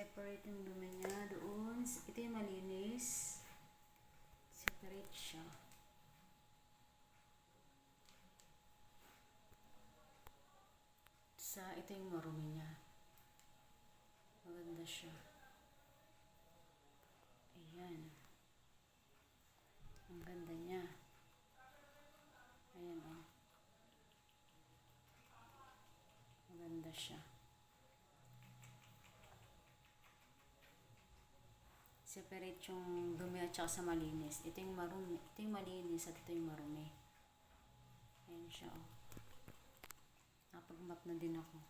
separate yung dumi niya doon. Ito yung malinis. Separate siya. Sa ito yung marumi niya. Maganda siya. Ayan. Ang ganda niya. Ayan oh. Maganda siya. Separate yung dumi at saka sa malinis. Ito yung marumi. Ito yung malinis at ito yung marumi. Ayan siya oh. Napag-map na din ako.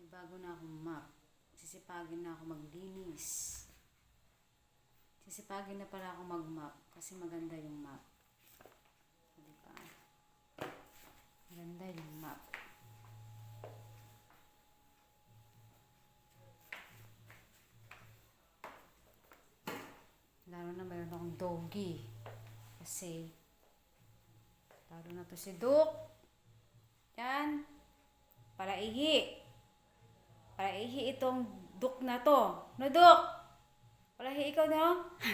May bago na akong map. Sisipagin na ako maglinis. Sisipagin na pala ako mag-map kasi maganda yung map. Diba? Maganda yung map. Na mayroon akong doggy. Kasi, lalo na to si Duke. Yan. Palaihi. Palaihi itong Duke na to. No, Duke? Palaihi ikaw no?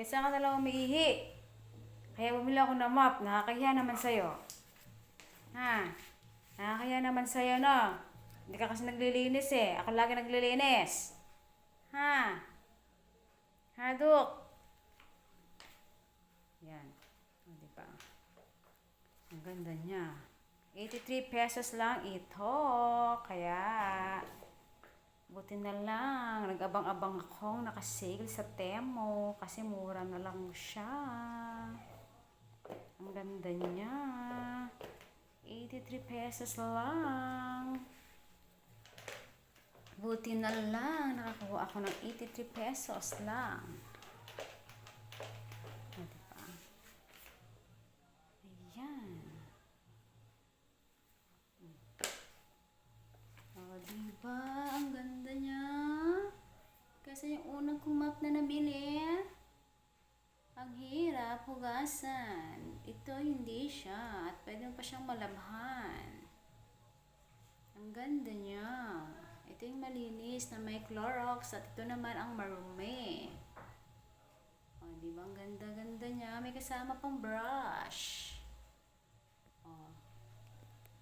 Kasi ka na lang umiihi. Kaya bumili ako ng map. Nakakahiya naman sa'yo. Ha? Nakakahiya naman sa'yo, no? Hindi ka kasi naglilinis eh. Ako lagi naglilinis. Ha, Duk? Yan. Ba? Ang ganda niya. 83 pesos lang ito. Kaya, buti na lang. Nag-abang-abang akong nakasale sa Temo. Kasi mura na lang siya. Ang ganda niya. 83 pesos lang. Buti na lang, nakakuha ako ng 83 pesos lang. O, diba? Ayan. O, diba? Ang ganda niya. Kasi yung unang kong map na nabili, ang hirap hugasan. Ito hindi siya. At pwede mo pa siyang malabhan. Ang ganda niya. Ito yung malinis na may Clorox at ito naman ang marumi. O, di ba? Ang ganda-ganda niya. May kasama pang brush. O.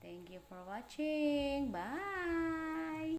Thank you for watching. Bye!